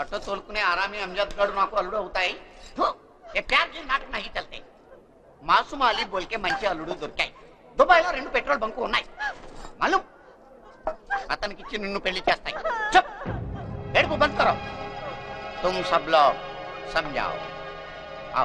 Auto తోలుకునే आरामी Amjad गढ़ నాకు అల్లుడు అవుతాయి. ఏ ప్యార్ జీ నాటక నహి చల్తే బోల్కే మంచి అల్లుడు దొరికాయి. దుబాయ్లో రెండు పెట్రోల్ బంకు ఉన్నాయి. మళ్ళీ అతనికి ఇచ్చి నిన్ను పెళ్ళి చేస్తాయి. చెప్పు బంద్ కరో. తుమ్ సబ్లో లో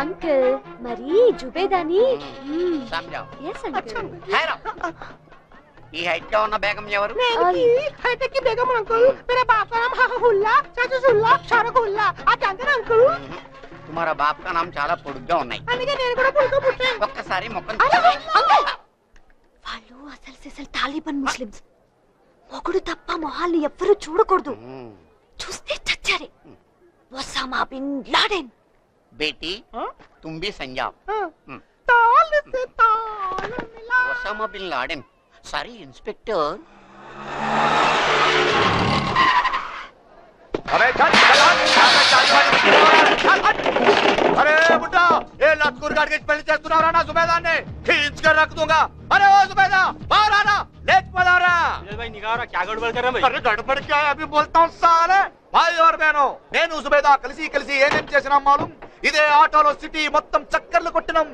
అంకుల్ మరి జుబేదాని? ఈ హైట్గా ఉన్న బేగం ఎవరు? Height Begum uncle. मेरा बाप का नाम హహుల్లా ఆ అంకుల్. తుమారా బాప్ కా నామ చాలా పొడుగ్గా ఉన్నాయి. అందుకే నేను కూడా పొడుగ్గా పుట్టాను. ఒక్కసారి ముఖం వాళ్ళు అసలు సిసలు తాలిబన్ ముస్లిమ్స్. మొగుడు తప్ప మొహాల్ని ఎవ్వరూ చూడకూడదు. చూస్తే చచ్చారే. Osama bin Laden. बेटी तुम भी संजाब ताल से ताल मिला Osama bin Laden sorry inspector. अबे चल चल అరే బుడ్డా ఏ లత్కూర్ గారికి పెళ్ళి చేస్తున్నావురా నా సుబేదాన్ని ఖీంచుకొని రక్ దూంగా. అరే ఓ సుబేదా బారారా లేచిపోదారా भाई निकाह रहा क्या गड़बड़ कर रहा అరే గడపడికి అభి బోల్తాం సాలే. భాయ్ ఎవరు నేను నేను సుబేదా కలిసి కలిసి ఏమేం చేసినా మాలూం? ఇదే ఆటోలో సిటీ మొత్తం చక్కర్లు కొట్టినాం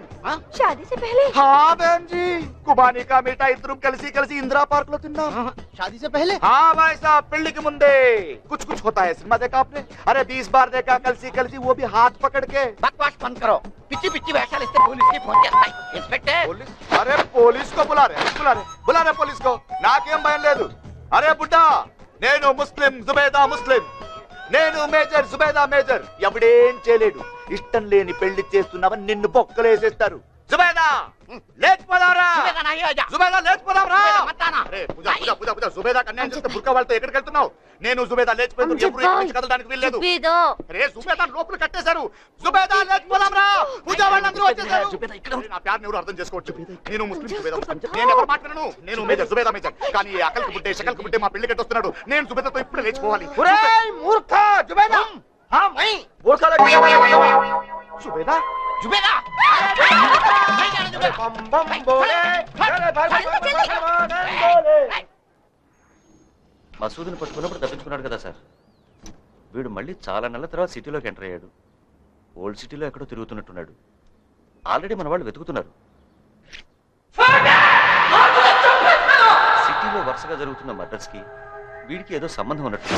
షాదీ సే పహలే హా బహన్ జీ కుబానీ కా మీఠా ఇద్దరు కలిసి కలిసి ఇందిరా పార్క్ లో తిన్నాం शादी से पहले हाँ भाई साहब పెళ్లికి ముందే कुछ कुछ होता है सिनेमा देखा आपने अरे बीस बार देखा కలిసి కలిసి वो भी हाथ पकड़ के बकवास बंद करो पिच्ची पिच्ची వేషాలు ఇస్తే పోలీస్ కి ఫోన్ చేస్తాయి ఇన్స్పెక్టర్ पुलिस अरे पुलिस को बुला रहे बुला रहे बुला रहे पुलिस को నాకేం భయం లేదు అరే బుడ్డా నేను ముస్లిం జుబేదా ముస్లిం నేను మేజర్ సుబేదా మేజర్. ఎవడేం చేయలేడు. ఇష్టం లేని పెళ్ళి చేస్తున్నావని నిన్ను బొక్కలేసేస్తారు. జుబేదా లేచిపోదావరా జుబేదా లేచిపోదావరా సుబేదా మతానా అరే పూజ పూజ పూజ పూజ జుబేదా కన్యాయం చేస్తే బుర్కా వాళ్ళతో ఎక్కడికి వెళ్తున్నావు? నేను జుబేదా లేచిపోయింది ఎప్పుడు ఇక్కడి కదలడానికి వీల్లేదు. జుబేదా అరే సుబేదా లోపల కట్టేశారు. సుబేదా లేచిపోదాంరా పూజ వాళ్ళందరూ వచ్చేసారు అరే, నా ప్యార్ని ఎవరు అర్థం చేసుకోవచ్చు? నేను ముస్లిం ముస్లిం. నేను ఎవరు మాట్లాడను? నేను మేజర్ సుబేదా మేజర్. కానీ ఈ అకల్కి బుట్టే షకల్కి బుట్టే మా పెళ్ళి కట్టొస్తున్నాడు. నేను సుబేదాతో ఇప్పుడే లేచిపోవాలి. మూర్ఖ జుబేదా సుబేదా జుబేదా మసూదుని పట్టుకున్నప్పుడు తప్పించుకున్నాడు కదా సార్. వీడు మళ్ళీ చాలా నెలల తర్వాత సిటీలోకి ఎంటర్ అయ్యాడు. ఓల్డ్ సిటీలో ఎక్కడో తిరుగుతున్నట్టున్నాడు. ఆల్రెడీ మన వాళ్ళు వెతుకుతున్నారు. సిటీలో వరుసగా జరుగుతున్న మర్డర్స్కి వీడికి ఏదో సంబంధం ఉన్నట్టు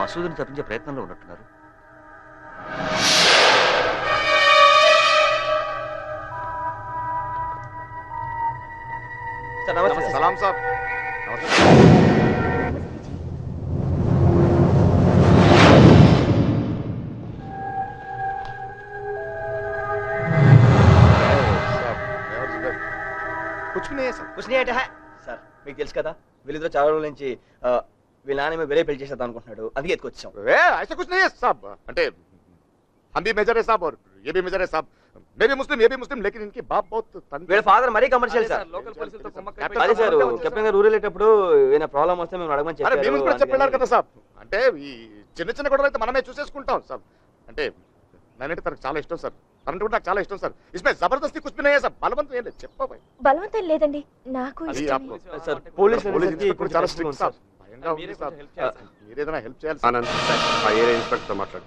మసూదుని తప్పించే ప్రయత్నంలో ఉన్నట్టున్నారు. సార్. నమస్తే. సలాం సార్ కుछ नहीं సార్ మీకు తెలుసు కదా వీళ్ళిద్దరూ చాలా రోజుల నుంచి వీళ్ళ నాన్న మేము వేరే పెళ్ళి చేసేద్దాం అనుకుంటున్నాడు. అందుకే ఎత్తుకొచ్చాం. అంటే హంబీ మేజరే సాబ్ ये भी मिजर है साहब। मैं भी मुस्लिम ये भी मुस्लिम लेकिन इनके बाप बहुत तंग मेरे फादर मरे कमर्शियल వీళ్ళ ఫాదర్ మరీ కమర్షియల్ సార్ అదే సార్ కెప్టెన్ గారు ఊరు వెళ్ళేటప్పుడు ఏదైనా ప్రాబ్లం వస్తే మేము అడగమని అరే మేము కూడా చెప్పలేరు కదా చెప్పారు సాబ్ అంటే ఈ చిన్న చిన్న కొడలు అయితే మనమే చూసేసుకుంటాం సాబ్ అంటే నేనంటే తనకు చాలా ఇష్టం సార్ తనంటే కూడా నాకు చాలా ఇష్టం సార్ ఇస్మే జబర్దస్తి కూర్చున్నాయా సార్ బలవంతం ఏంటి లేదు చెప్పబాయ్ బలవంతం లేదండి నాకు ఇష్టం సార్ పోలీస్ పోలీసులు ఇప్పుడు చాలా స్ట్రిక్ట్ సార్ భయంగా ఉంది సార్ మీరేదైనా హెల్ప్ చేయాలి సార్. ఆనంద్ ఆ ఏరియా మాట్లాడు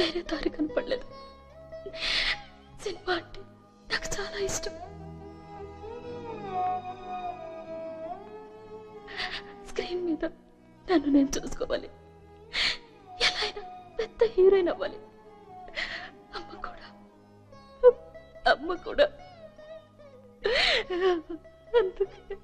వేరే దారి కనపడలేదు. సినిమా అంటే నాకు చాలా ఇష్టం. స్క్రీన్ మీద నన్ను నేను చూసుకోవాలి. ఎలా అయినా పెద్ద హీరోయిన్ అవ్వాలి. అమ్మ కూడా. అమ్మ కూడా. అందుకే.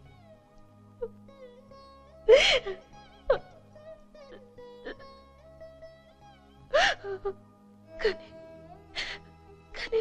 కానీ కానీ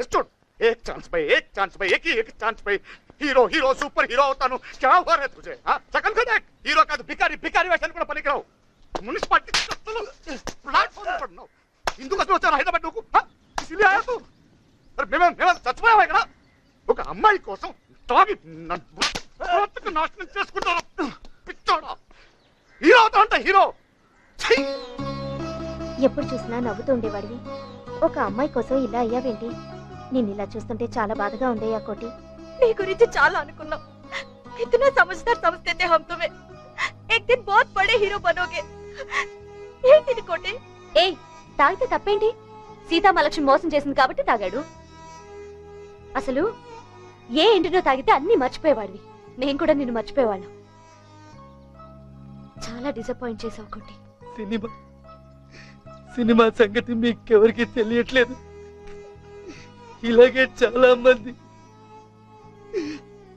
फेस टू फेस टू एक चांस पे एक चांस पे एक ही एक चांस पे హీరో హీరో సూపర్ హీరో అవుతాను क्या हुआ रे तुझे हां सकल का देख హీరో కాదు బికారి బికారి వేషాలు కూడా పనికిరావు మున్సిపాలిటీ ప్లాట్ఫామ్ పడినావు ఇందుకు వచ్చాను హైదరాబాద్ నువ్వు ఇసిలే ఆయా తూ అరే మేము మేము చచ్చిపోయావా ఇక్కడ ఒక అమ్మాయి కోసం తాగి నన్ను బ్రతుకు నాశనం చేసుకుంటాను పిచ్చోడా హీరో అవుతా అంట హీరో ఛీ! ఎప్పుడు చూసినా నవ్వుతూ ఉండేవాడివి ఒక అమ్మాయి కోసం ఇలా అయ్యావేంటి నేను ఇలా చూస్తుంటే చాలా బాధగా ఉందే ఆ కోటి నీ గురించి చాలా అనుకున్నాం इतना समझदार समझते थे हम तुम्हें एक दिन बहुत बड़े हीरो बनोगे ఏంటి ఇది కోటే ఏయ్ తాగితే తప్పేంటి సీతామలక్ష్మి మోసం చేసింది కాబట్టి తాగాడు అసలు ఏ ఇంటిలో తాగితే అన్ని మర్చిపోయేవాడివి నేను కూడా నిన్ను మర్చిపోయేవాళ్ళం చాలా డిసప్పాయింట్ చేసావు కోటి సినిమా సినిమా సంగతి మీకెవరికి తెలియట్లేదు ఇలాగే చాలా మంది.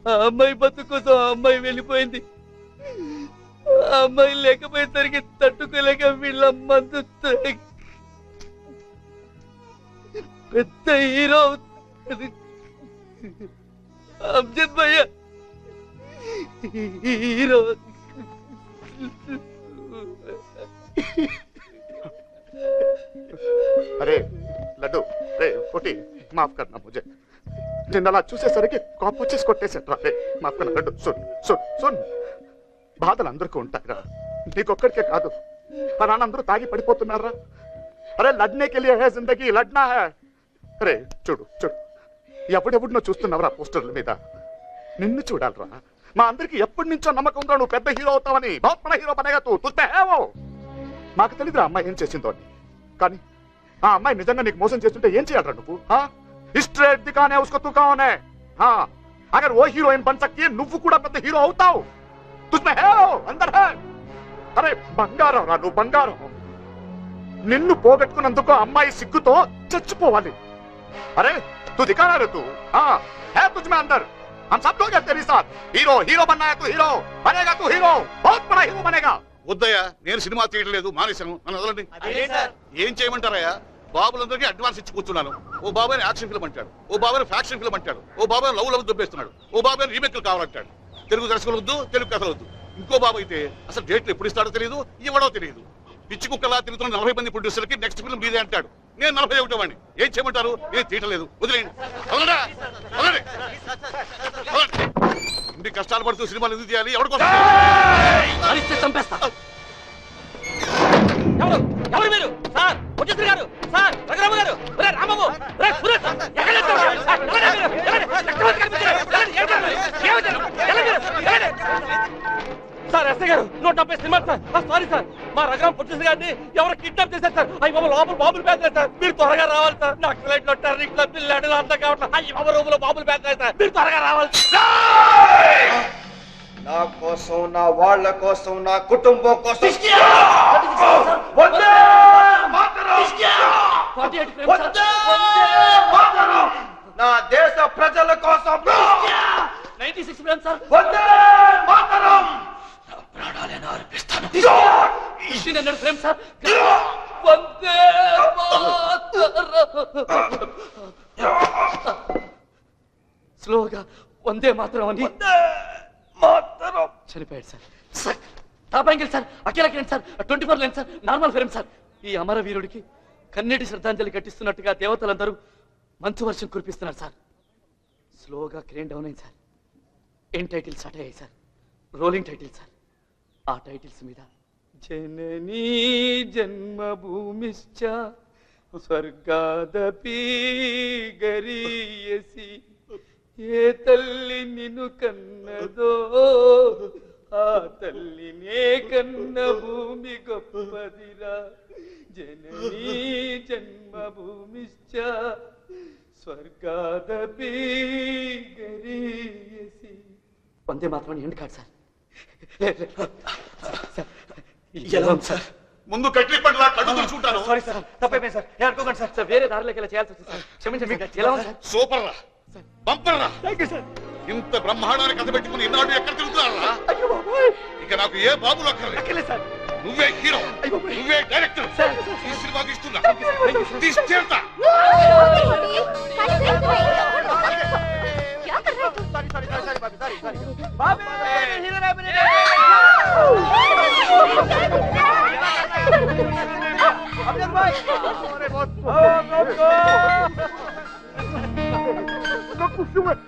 ఆ అమ్మాయి బతుకు కోసం ఆ అమ్మాయి వెళ్ళిపోయింది. ఆ అమ్మాయి లేకపోయేసరికి తట్టుకోలేక వీళ్ళ మందు పెద్ద హీరో అవుతుంది. అమ్జద్ భయ్య హీరో. అరే లడ్డు రే పుట్టి మాఫ్ కన్నా ముజే నిన్న అలా చూసేసరికి కాపు వచ్చేసి కొట్టేసేట్రా రే. మాఫ్ కన్నా లడ్డు సున్ సున్ సున్. బాధలు అందరికీ ఉంటాయిరా. నీకొక్కడికే కాదు. మా అందరూ తాగి పడిపోతున్నారా? అరే లడ్నేకి వెళ్ళి హే జిందగీ లడ్నా హే. అరే చూడు చూడు. ఎప్పుడెప్పుడు నువ్వు చూస్తున్నావురా పోస్టర్ల మీద? నిన్ను చూడాలరా. మా అందరికి ఎప్పటి నుంచో నమ్మకం ఉందా నువ్వు పెద్ద హీరో అవుతావని. బహుత్ హీరో పనేగా తూ తుజ్మే మాకు తెలియదురా అమ్మాయి ఏం చేసిందో అని. కానీ ఆ అమ్మాయి నిజంగా నీకు మోసం చేస్తుంటే ఏం చేయాలరా నువ్వు స్ట్రేట్ దికానే ఉస్కో తూ కావనే అగర్ ఓ హీరోయిన్ బన్ సక్తి నువ్వు కూడా పెద్ద హీరో అవుతావు తుజ్మే హే వో, అందర్ హే అరే బంగారం రా నువ్వు బంగారం నిన్ను పోగొట్టుకున్నందుకు ఆ అమ్మాయి సిగ్గుతో చచ్చిపోవాలి अरे तू दिखा रहा है तू हाँ है तुझ में अंदर हम सब लोग हैं तेरे साथ हीरो हीरो बनना है तू हीरो बनेगा तू हीरो बहुत बड़ा हीरो बनेगा వద్దయ్యా నేను సినిమా తీయట్లేదు మానేశాను నన్ను వదలండి ఏం చేయమంటారయ్యా బాబులందరికీ అడ్వాన్స్ ఇచ్చి కూర్చున్నాను. ఓ బాబాయ్ యాక్షన్ ఫిల్మ్ అంటాడు. ఓ బాబాయ్ ఫ్యాక్షన్ ఫిల్మ్ అంటాడు. ఓ బాబాయ్ లవ్ లవ్ దుబ్బేస్తున్నాడు. ఓ బాబాయ్ రీమేక్లు కావాలంటాడు. తెలుగు దర్శకులు వద్దు తెలుగు కథలు వద్దు. ఇంకో బాబు అయితే అసలు డేట్లు ఎప్పుడు ఇస్తాడో తెలియదు ఇవ్వడో తెలియదు. పిచ్చి కుక్కలా తిరుగుతున్న నలభై మంది ప్రొడ్యూసర్కి నెక్స్ట్ ఫిల్మ్ మీదే అంటాడు. నేను నలభై ఒకటో వాడిని. ఏం చేయమంటారు? నేను తీయట్లేదు వదిలేయండి. ఇన్ని కష్టాలు పడుతూ సినిమాలు ఎందుకు చేయాలి ఎవరి చంపేస్తా. ఎవరు? ఎవరు మీరు? సార్! ముఖ్యమంత్రి గారు సార్ రఘురామ గారు ఒరే సురేష్ ఎక్కడ వెళ్తున్నారు? సార్, ఎవరండి మీరు? చక్రవర్తి మీరు? సార్ ఎస్ఐ గారు నూట డెబ్బై సినిమాలు సార్ ఆ, సారీ సార్ మా రఘురామ పుట్టిన గారిని ఎవరు కిడ్నాప్ చేశారు సార్ అవి బాబు లోపల బాబులు పేదలేదు సార్ మీరు త్వరగా రావాలి సార్ నాకు ఫ్లైట్లో టర్నింగ్లో పిల్లలు అంతా కావట్లేదు అయ్యి బాబు రూములో బాబులు పేదలేదు సార్ మీరు త్వరగా రావాలి నా కోసం నా వాళ్ళ కోసం నా కుటుంబం కోసం. నా దేశ ప్రజల కోసం. Ninety six sir. Vande Mataram! ప్రాణాలను అర్పిస్తాను. Fifteen hundred frame sir. Vande Mataram. స్లోగా వందే మాత్రం అని. చనిపోయాడు sir. Sir top angle sir Akhila Kiran sir twenty four line sir normal film sir. ఈ అమరవీరుడికి కన్నీటి శ్రద్ధాంజలి కట్టిస్తున్నట్టుగా దేవతలందరూ మంచు వర్షం కురిపిస్తున్నారు సార్. స్లోగా క్రేన్ డౌన్ అయింది సార్. ఏం టైటిల్స్ స్టార్ట్ అయ్యాయి సార్. Rolling title sir. ఆ టైటిల్స్ మీద జననీ జన్మభూమిశ్చ స్వర్గాదపి గరీయసి. ఏ తల్లి నిన్ను కన్నదో ఆ తల్లినే కన్న భూమి గొప్పదిరా. జననీ జన్మభూమిశ్చ స్వర్గాదపి గరీయసి. వందే మాత్రం ఎండ్ కాదు సార్ సార్, ఎలా ఉంది సార్? ముందు కట్లి పండుగ కళ్ళు తుడుచుకుంటాను. సారీ సార్ తప్పైపోయింది సార్. ఏమనుకోకండి సార్. సార్ వేరే దారిలోకి వెళ్ళి చేయాల్సి వచ్చింది సార్. క్షమించండి. ఎలా ఉంది సూపర్ రా. ఇంత బ్రహ్మాండాన్ని కథ పెట్టుకుని ఇన్నాడు ఎక్కడ తిరుగుతున్నారా? ఇక నాకు ఏ బాబులు అక్కర్లేదు సార్ నువ్వే హీరో నువ్వే డైరెక్టర్. ఈ సినిమాకి ఇస్తున్నా. తీసి తీరుతా. Sure.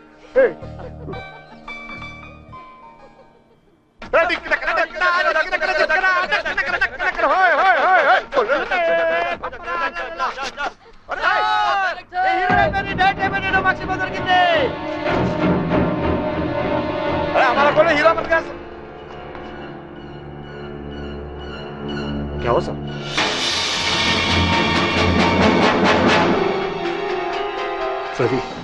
क्या हो सर? सॉरी